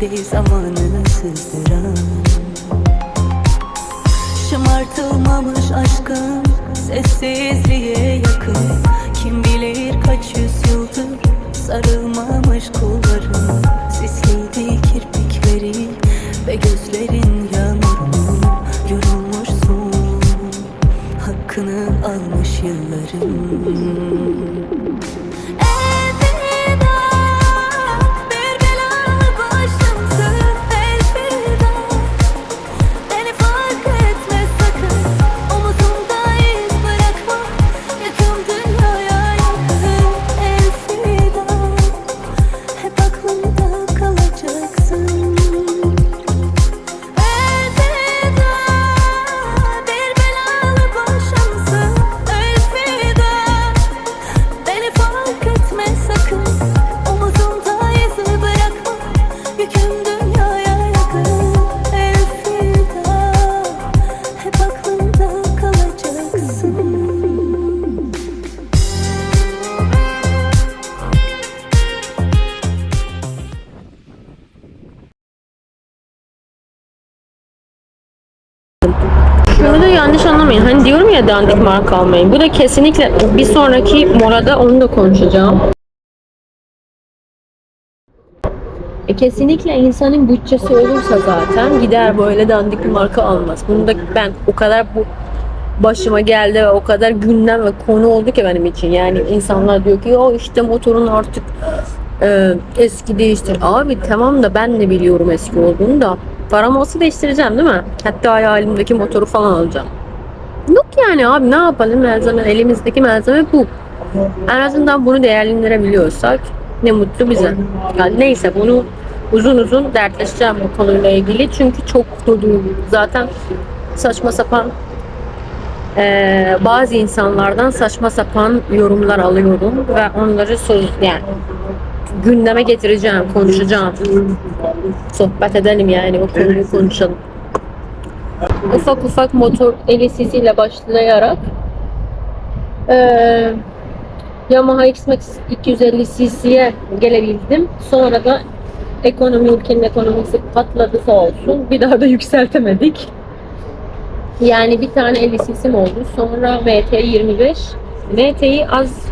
gibi zamanını sızdıran Şımartılmamış aşkın sessizliğe yakın. Kim bilir kaç yüzyıldır sarılmamış Şunu da yanlış anlamayın. Hani diyorum ya dandik marka almayın. Bu da kesinlikle bir sonraki molada onu da konuşacağım. E kesinlikle insanın bütçesi olursa zaten gider böyle dandik bir marka almaz. Bunu da ben o kadar bu başıma geldi ve o kadar gündem ve konu oldu ki benim için. Yani insanlar diyor ki o işte motorun artık e, eski değiştir. Abi tamam da ben de biliyorum eski olduğunu da. Param olsa değiştireceğim değil mi? Hatta hayalimdeki motoru falan alacağım. Yok yani abi ne yapalım malzeme elimizdeki malzeme bu. En azından bunu değerlendirebiliyorsak ne mutlu bize. Yani neyse bunu uzun uzun dertleşeceğim bu konuyla ilgili. Çünkü çok dolu. Zaten saçma sapan eee, bazı insanlardan saçma sapan yorumlar alıyorum ve onları söz yani gündeme getireceğim, konuşacağım. Sohbet edelim yani o konuyu konuşalım. Ufak ufak motor ile başlayarak eee Yamaha X-Max 250 cc'ye gelebildim. Sonra da ekonomi ülkenin ekonomisi patladı sağ olsun. Bir daha da yükseltemedik. Yani bir tane 50 cc'm oldu. Sonra VT 25. VT'yi az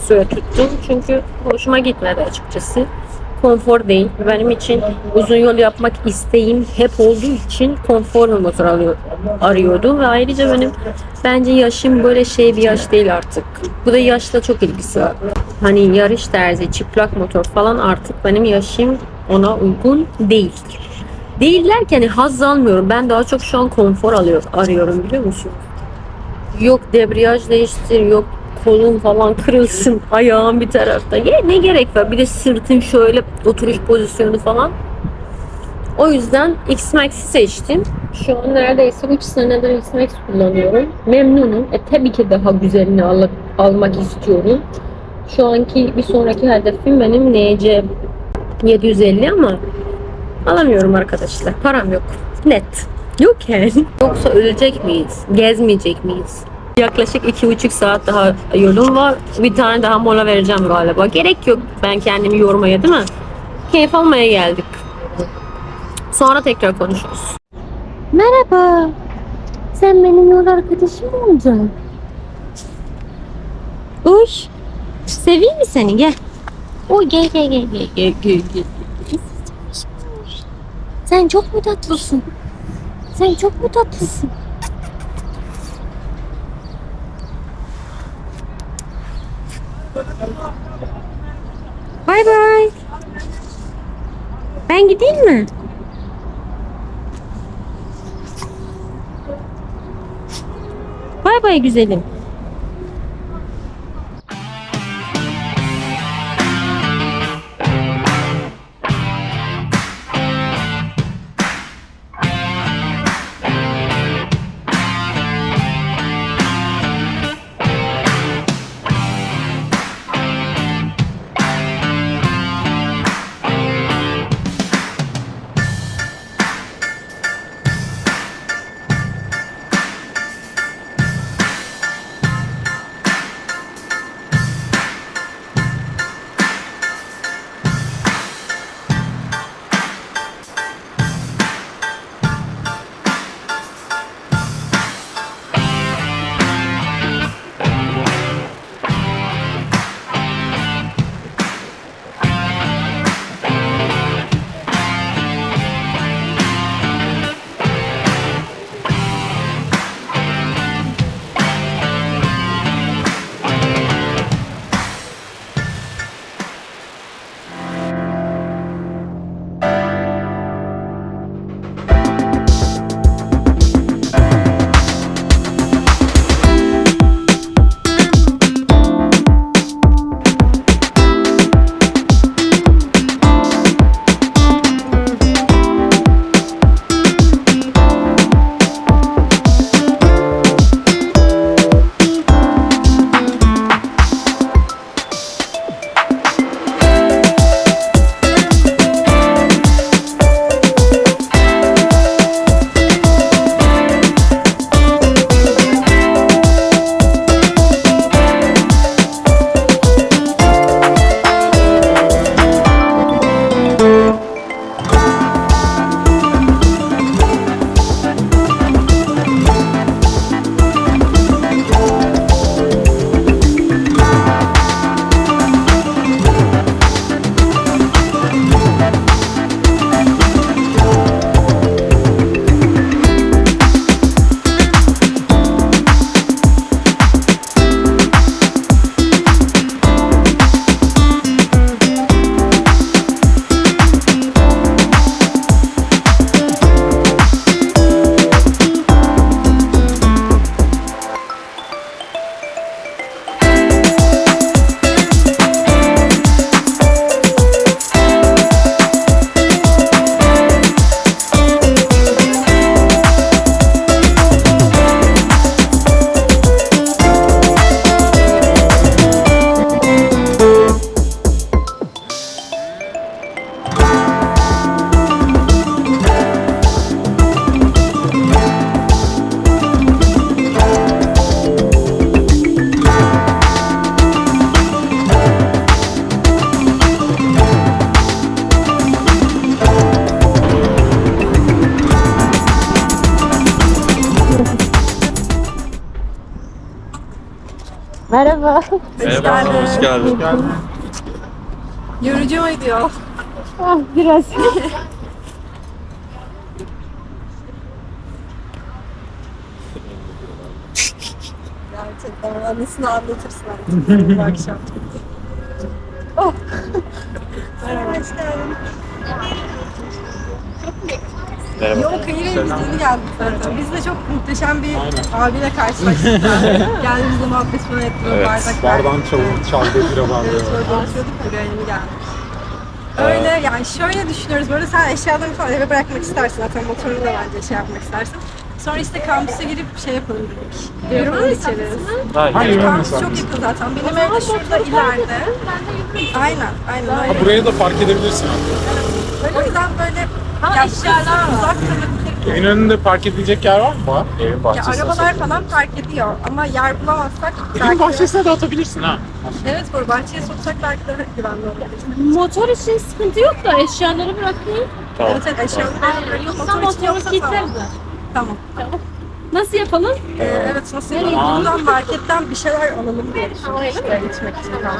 süre tuttum çünkü hoşuma gitmedi açıkçası. Konfor değil. Benim için uzun yol yapmak isteğim hep olduğu için konfor bir motor arıyordum ve ayrıca benim bence yaşım böyle şey bir yaş değil artık. Bu da yaşla çok ilgisi var. Hani yarış terzi, çıplak motor falan artık benim yaşım ona uygun değil. Değil derken hani haz almıyorum. Ben daha çok şu an konfor alıyor, arıyorum biliyor musun? Yok debriyaj değiştir, yok kolun falan kırılsın, ayağın bir tarafta. Ya ne gerek var? Bir de sırtın şöyle oturuş pozisyonu falan. O yüzden X-Max'i seçtim. Şu an neredeyse 3 senedir X-Max kullanıyorum. Memnunum. E tabii ki daha güzelini al- almak istiyorum. Şu anki bir sonraki hedefim benim NC 750 ama alamıyorum arkadaşlar. Param yok. Net. Yok yani. Yoksa ölecek miyiz? Gezmeyecek miyiz? Yaklaşık iki buçuk saat daha yolum var. Bir tane daha mola vereceğim galiba. Gerek yok ben kendimi yormaya değil mi? Keyif almaya geldik. Sonra tekrar konuşuruz. Merhaba. Sen benim yol arkadaşım mı olacaksın? Uy. Seveyim mi seni? Gel. Oy gel gel gel gel gel gel. gel. Sen çok mu tatlısın? Sen çok mu tatlısın? Bay bay. Ben gideyim mi? Bay bay güzelim. Merhaba, hoş geldin. Yorucu muydu? Ah, biraz. Gerçekten anısını anlatırsın artık bu akşam. Oh. Merhaba, hoş geldin. Merhaba. Yok hayır biz yeni geldik zaten. Biz de çok muhteşem bir abiyle karşılaştık. Geldiğimizde muhabbet falan ettik. Evet, bardak Bardağın verdik. çalınıp çaldığı bira bardağı. Evet, böyle konuşuyorduk buraya yeni geldik. Öyle yani şöyle düşünüyoruz böyle sen eşyalarını falan eve bırakmak istersin zaten motorunu da bence şey yapmak istersin. Sonra işte kampüse girip şey yapalım dedik. Falan içeriz. Hayır. Kampüs çok yakın zaten. Benim ev de şurada ileride. Aynen, aynen öyle. Buraya da park edebilirsin. O yüzden böyle ya eşyalar uzak kalabilir. Evin önünde park edilecek yer var mı? Var. Evin Ya bahçesine. arabalar falan park ediyor ama yer bulamazsak Evin belki... bahçesine de atabilirsin ha. Evet bu bahçeye soksak belki daha güvenli olabilir. Motor için sıkıntı yok da eşyaları bırakayım. Tamam. Evet evet eşyaları bırakıp Yoksa motor için motoru yoksa tamam. Tamam. Nasıl yapalım? Ee, evet nasıl yapalım? Buradan marketten bir şeyler alalım diye düşündük işte için falan.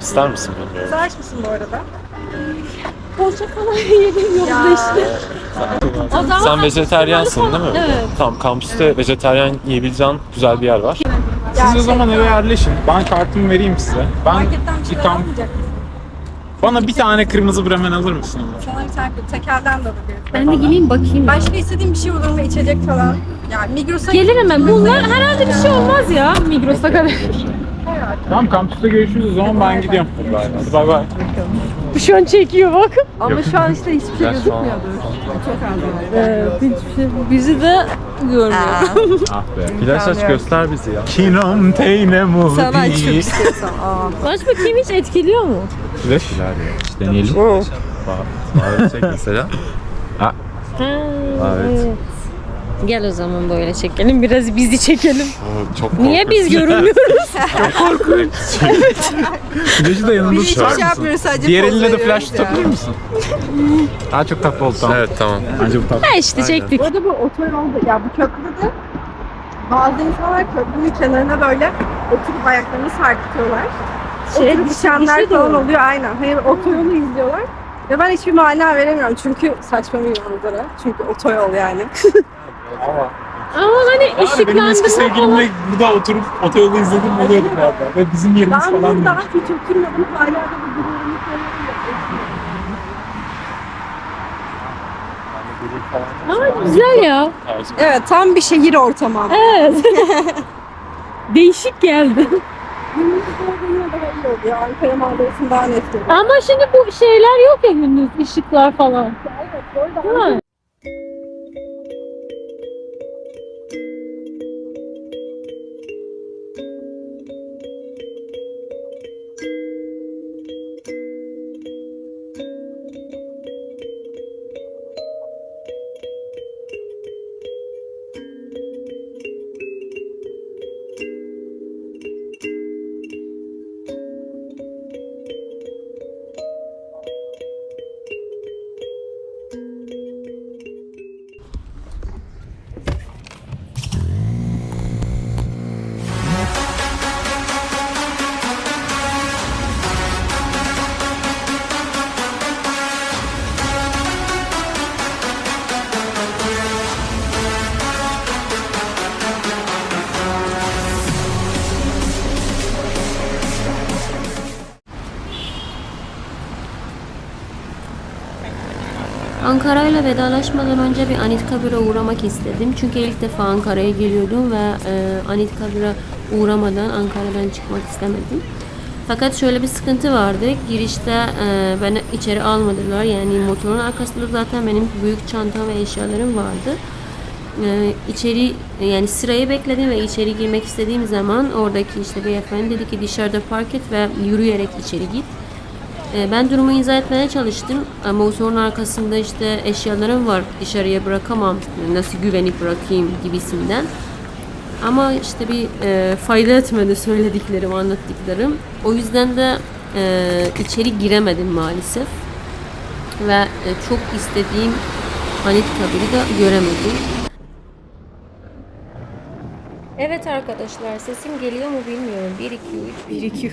İster misin bilmiyorum. Aç mısın bu arada? Poğaça falan yedim yolda işte. O zaman Sen vejeteryansın değil mi? Evet. Tamam, kampüste vejeteryan yiyebileceğin güzel bir yer var. Siz o zaman eve yerleşin. Ben kartımı vereyim size. Ben Marketten bir bir şeyler kamp... almayacak mısın? Bana bir tane kırmızı bremen alır mısın? Sana bir tane tekelden de alabilirim. ben de geleyim bakayım. Başka istediğim bir şey olur mu? İçecek falan. Yani Migros'a Gelir hemen. Bunlar herhalde bir şey olmaz ya Migros'a kadar. Tamam kampüste görüşürüz o zaman ben gidiyorum. Hadi bay bay. Şu an çekiyor bak. Ama şu an işte hiçbir şey Ya şu an- Evet, hiçbir şey. Bizi de görmüyor. Ah be. Flash aç göster bizi ya. Kinom teyne mu Sana açıp istiyorsan. Aa. Baş bakayım hiç etkiliyor mu? Flash. Deneyelim. Çek mesela. Ha, Evet. Gel o zaman böyle çekelim. Biraz bizi çekelim. Oo, çok Niye korkunç. biz görünmüyoruz? Flash'ı da yanında Biz tutar şey mısın? yapmıyoruz sadece Diğer poz eline de veriyoruz flash ya. tutabilir misin? Daha çok tatlı oldu tamam. Evet tamam. Bence bu tatlı. ha işte çektik. Orada bu otoyolda ya bu köprüde de bazı insanlar köprünün kenarına böyle oturup ayaklarını sarkıtıyorlar. Şey, oturup içenler dişi falan diyor. oluyor aynen. Hayır otoyolu izliyorlar. Ve ben hiçbir mana veremiyorum çünkü saçma bir manzara. Çünkü otoyol yani. Ama hani Benim eski ışıklandırma falan. sevgilimle burada oturup otoyolu izledim oluyordu galiba. Ve bizim yerimiz ben falan burada değil. hiç oturmadım hala da bu durumu Aa, güzel ya. Evet tam bir şehir ortamı. ama. Evet. Değişik geldi. Gündüz orada yine daha iyi oluyor. Ankara daha net görüyorum. Ama şimdi bu şeyler yok ya gündüz ışıklar falan. Mi? Ankara ile vedalaşmadan önce bir Anıtkabir'e uğramak istedim. Çünkü ilk defa Ankara'ya geliyordum ve e, Anıtkabir'e uğramadan Ankara'dan çıkmak istemedim. Fakat şöyle bir sıkıntı vardı. Girişte e, beni içeri almadılar. Yani motorun arkasında zaten benim büyük çantam ve eşyalarım vardı. E, içeri yani sırayı bekledim ve içeri girmek istediğim zaman oradaki işte beyefendi dedi ki dışarıda park et ve yürüyerek içeri git. E, Ben durumu izah etmeye çalıştım ama o sorun arkasında işte eşyalarım var dışarıya bırakamam nasıl güvenip bırakayım gibisinden. Ama işte bir e, fayda etmedi söylediklerim, anlattıklarım. O yüzden de e, içeri giremedim maalesef. Ve e, çok istediğim Anıtkabir'i de göremedim. Evet arkadaşlar sesim geliyor mu bilmiyorum. 1 2 3 1 2 3.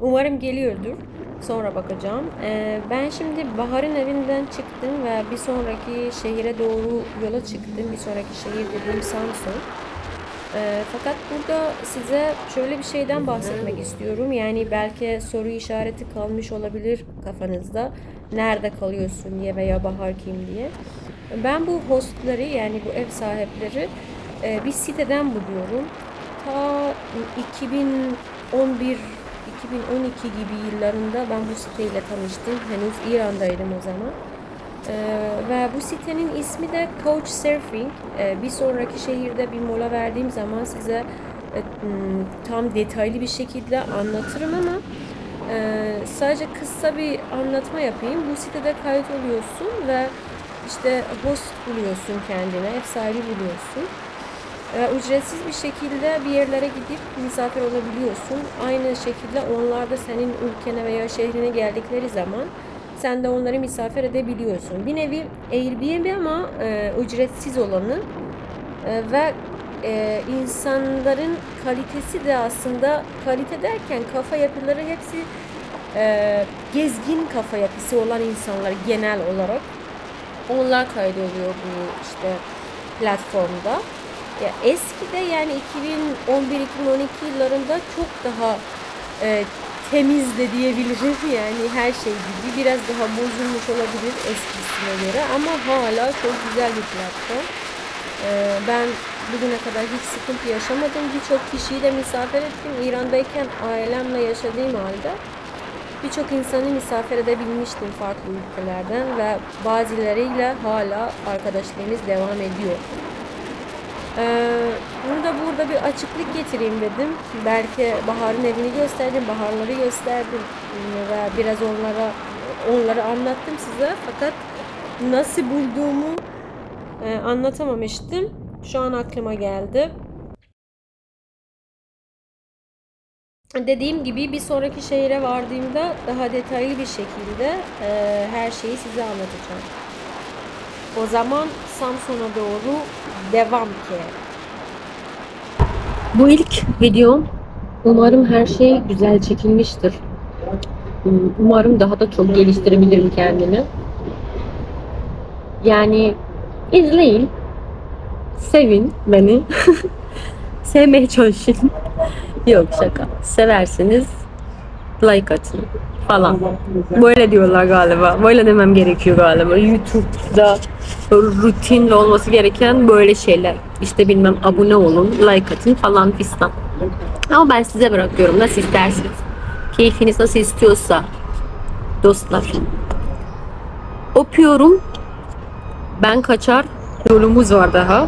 Umarım geliyordur. Sonra bakacağım. Ee, ben şimdi Bahar'ın evinden çıktım ve bir sonraki şehire doğru yola çıktım. Bir sonraki şehir dediğim Samsun. Ee, fakat burada size şöyle bir şeyden bahsetmek istiyorum. Yani belki soru işareti kalmış olabilir kafanızda. Nerede kalıyorsun diye veya Bahar kim diye. Ben bu hostları yani bu ev sahipleri e, bir siteden buluyorum. Ta 2011 2012 gibi yıllarında ben bu siteyle tanıştım. Henüz İran'daydım o zaman. Ee, ve bu sitenin ismi de Couchsurfing. Ee, bir sonraki şehirde bir mola verdiğim zaman size e, m, tam detaylı bir şekilde anlatırım ama e, sadece kısa bir anlatma yapayım. Bu sitede kayıt oluyorsun ve işte host buluyorsun kendine, ev sahibi buluyorsun. Ee, ücretsiz bir şekilde bir yerlere gidip misafir olabiliyorsun. Aynı şekilde onlar da senin ülkene veya şehrine geldikleri zaman sen de onları misafir edebiliyorsun. Bir nevi Airbnb ama e, ücretsiz olanı E, ve e, insanların kalitesi de aslında kalite derken kafa yapıları hepsi e, gezgin kafa yapısı olan insanlar genel olarak onlar kaydoluyor bu işte platformda. Ya eskide yani 2011-2012 yıllarında çok daha e, temiz de diyebilirim yani her şey gibi biraz daha bozulmuş olabilir eskisine göre ama hala çok güzel bir platform. E, ben bugüne kadar hiç sıkıntı yaşamadım. Birçok kişiyi de misafir ettim. İran'dayken ailemle yaşadığım halde birçok insanı misafir edebilmiştim farklı ülkelerden ve bazılarıyla hala arkadaşlığımız devam ediyor. Ee, bunu da burada bir açıklık getireyim dedim. Belki Bahar'ın evini gösterdim, Baharları gösterdim ve biraz onlara onları anlattım size. Fakat nasıl bulduğumu e, anlatamamıştım. Şu an aklıma geldi. Dediğim gibi bir sonraki şehire vardığımda daha detaylı bir şekilde e, her şeyi size anlatacağım. O zaman Samsun'a doğru devam ki. Bu ilk videom. Umarım her şey güzel çekilmiştir. Umarım daha da çok geliştirebilirim kendimi. Yani izleyin. Sevin beni. Sevmeye çalışın. Yok şaka. Severseniz like atın falan. Böyle diyorlar galiba. Böyle demem gerekiyor galiba. YouTube'da rutinle olması gereken böyle şeyler. İşte bilmem abone olun, like atın falan fistan. Ama ben size bırakıyorum. Nasıl isterseniz. Keyfiniz nasıl istiyorsa. Dostlar. Öpüyorum. Ben kaçar. Yolumuz var daha.